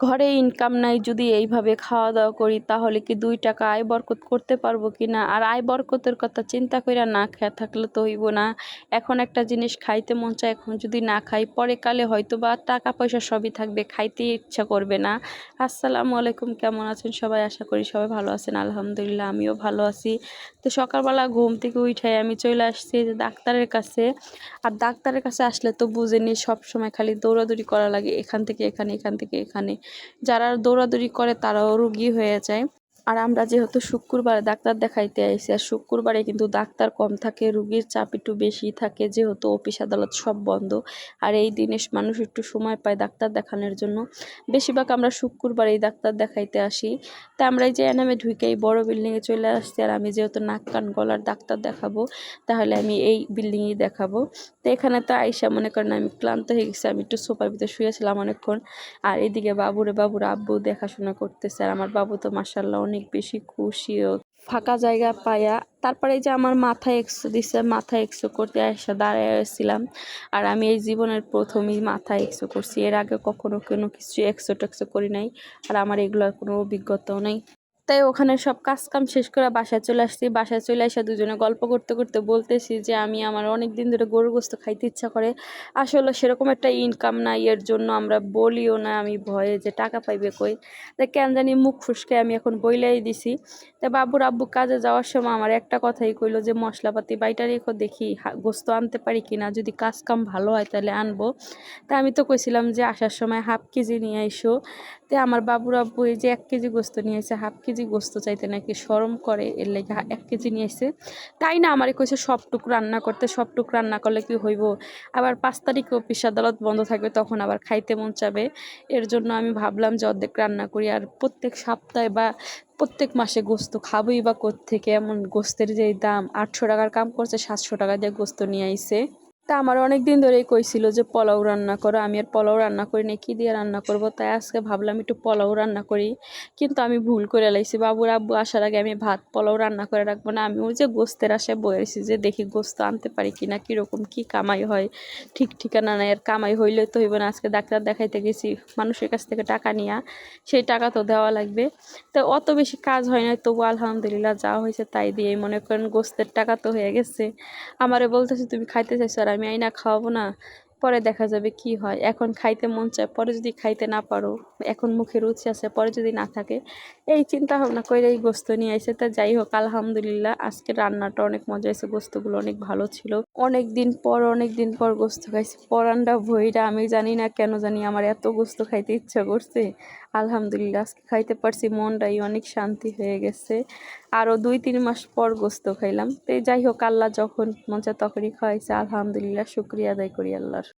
ঘরে ইনকাম নাই, যদি এইভাবে খাওয়া দাওয়া করি, তাহলে কি দুই টাকা আয় বরকত করতে পারব কি না? আর আয় বরকতের কথা চিন্তা কইরা না খেয়ে থাকলে তো হইব না। এখন একটা জিনিস খাইতে মন চায়, এখন যদি না খাই, পরে কালে হয়তো বা টাকা পয়সা সবই থাকবে, খাইতে ইচ্ছা করবে না। আসসালামু আলাইকুম, কেমন আছেন সবাই? আশা করি সবাই ভালো আছেন, আলহামদুলিল্লাহ, আমিও ভালো আছি। তো সকালবেলা ঘুম থেকে উঠাই আমি চলে আসছি ডাক্তারের কাছে। আর ডাক্তারের কাছে আসলে তো বুঝেনি সব সময় খালি দৌড়াদৌড়ি করা লাগে, এখান থেকে এখানে, এখান থেকে এখানে। যারা দৌড়াদৌড়ি করে তারাও রুগী হয়ে যায়। আর আমরা যেহেতু শুক্রবারে ডাক্তার দেখাইতে আইসি আর শুক্রবারে কিন্তু ডাক্তার কম থাকে, রুগীর চাপ একটু বেশি থাকে, যেহেতু অফিস আদালত সব বন্ধ। আর এই দিনে মানুষ একটু সময় পায় ডাক্তার দেখানোর জন্য। বেশিরভাগ আমরা শুক্রবার এই ডাক্তার দেখাইতে আসি। তা আমরা এই যে এনামে ঢুকে এই বড় বিল্ডিংয়ে চলে আসছি, আর আমি যেহেতু নাক, কান, গলার ডাক্তার দেখাবো, তাহলে আমি এই বিল্ডিংয়েই দেখাবো। তো এখানে তো আইসা মনে করেন আমি ক্লান্ত হয়ে গেছি, আমি একটু সোফার ভিতরে শুয়েছিলাম অনেকক্ষণ। আর এদিকে বাবুরে বাবুর আব্বু দেখাশোনা করতেছে, আর আমার বাবু তো মাসাল্লাহ অনেক বেশি খুশি ও ফাঁকা জায়গা পাইয়া তারপরে এই যে আমার মাথা এক্সো দিছে, মাথা এক্সো করতে এসে দাঁড়াইছিলাম আর আমি এই জীবনের প্রথমেই মাথা এক্সো করছি। এর আগে কখনো কোনো কিছু এক্সো টেক্সো করি নাই। আর আমার এগুলোর কোনো অভিজ্ঞতাও নেই। তাই ওখানে সব কাজ কাম শেষ করে বাসায় চলে আসছি। বাসায় চলে এসে দুজনে গল্প করতে করতে বলতেছি যে, আমি আমার অনেক দিন ধরে গরু গোস্ত খাইতে ইচ্ছা করে। আসলে সেরকম একটা ইনকাম নাই, এর জন্য আমরা বলিও না, আমি ভয়ে যে টাকা পাইবে কই? তাই কেন জানি মুখ ফুসকে আমি এখন বইলাই দিছি। তা বাবুর আব্বু কাজে যাওয়ার সময় আমার একটা কথাই কইলো যে, মশলাপাতি বাইটা রেখো, দেখি গোস্ত আনতে পারি কিনা। যদি কাজ কাম ভালো হয় তাহলে আনব। তা আমি তো কইছিলাম যে, আসার সময় হাফ কেজি নিয়ে আইসো। তাই আমার বাবুর আব্বু এই যে এক কেজি গোস্ত নিয়ে এসে হাফ কেজি গোস্ত চাইতে নাকি সরম করে, এর লেগে এক কেজি নিয়ে এসে তাই না আমার কইছে সবটুক রান্না করতে সবটুক রান্না করলে কি হইব? আবার পাঁচ তারিখে অফিস আদালত বন্ধ থাকবে, তখন আবার খাইতে মন চাবে। এর জন্য আমি ভাবলাম যে অর্ধেক রান্না করি, আর প্রত্যেক সপ্তাহে বা প্রত্যেক মাসে গোস্ত খাবোই বা থেকে এমন গোস্তের যে দাম, আটশো টাকার কাম করছে, সাতশো টাকা দিয়ে গোস্ত নিয়ে আইছে। তা আমার অনেক দিন ধরেই কইছিল যে পোলাও রান্না করো। আমি আর পোলাও রান্না করি না কী দিয়ে রান্না করব? তাই আজকে ভাবলাম একটু পোলাও রান্না করি। কিন্তু আমি ভুল করে লাইছি। বাবুর আব্বু আসার আগে আমি ভাত পোলাও রান্না করে রাখব না। আমি ওই যে গোস্তের আশায় বয়েছি যে দেখি গোস্ত আনতে পারি কি না, কীরকম কী কামাই হয়, ঠিক ঠিকানা নাই। আর কামাই হইলে তো হইব না। আজকে ডাক্তার দেখাইতে গেছি, মানুষের কাছ থেকে টাকা নিয়া, সেই টাকা তো দেওয়া লাগবে। তো অত বেশি কাজ হয় না তবু আলহামদুলিল্লাহ যা হয়েছে তাই দিয়ে মনে করেন গোস্তের টাকা তো হয়ে গেছে। আমারে বলতেছে, তুমি খাইতে চাইছো আর আমি আইনা খাওয়াবো না, পরে দেখা যাবে কি হয়। এখন খাইতে মন চায়, পরে যদি খাইতে না পারো, এখন মুখে রুচি আছে, পরে যদি না থাকে, এই চিন্তা ভাবনা করে এই গোস্ত নিয়ে আসে তা যাই হোক, আলহামদুলিল্লাহ আজকে রান্নাটা অনেক মজা হয়েছে গোস্তগুলো অনেক ভালো ছিল। অনেক দিন পর অনেক দিন পর গোস্ত খাইছি, পরান্ডা ভইরা আমি জানি না কেন জানি আমার এত গোস্ত খাইতে ইচ্ছা করছে। আলহামদুলিল্লাহ, আজকে খাইতে পারছি, মনটাই অনেক শান্তি হয়ে গেছে। আরও দুই, তিন মাস পর গোস্ত খাইলাম। তো যাই হোক, আল্লাহ যখন চায় তখনই খাওয়াইছে, আলহামদুলিল্লাহ, শুক্রিয়া আদায় করি আল্লাহর।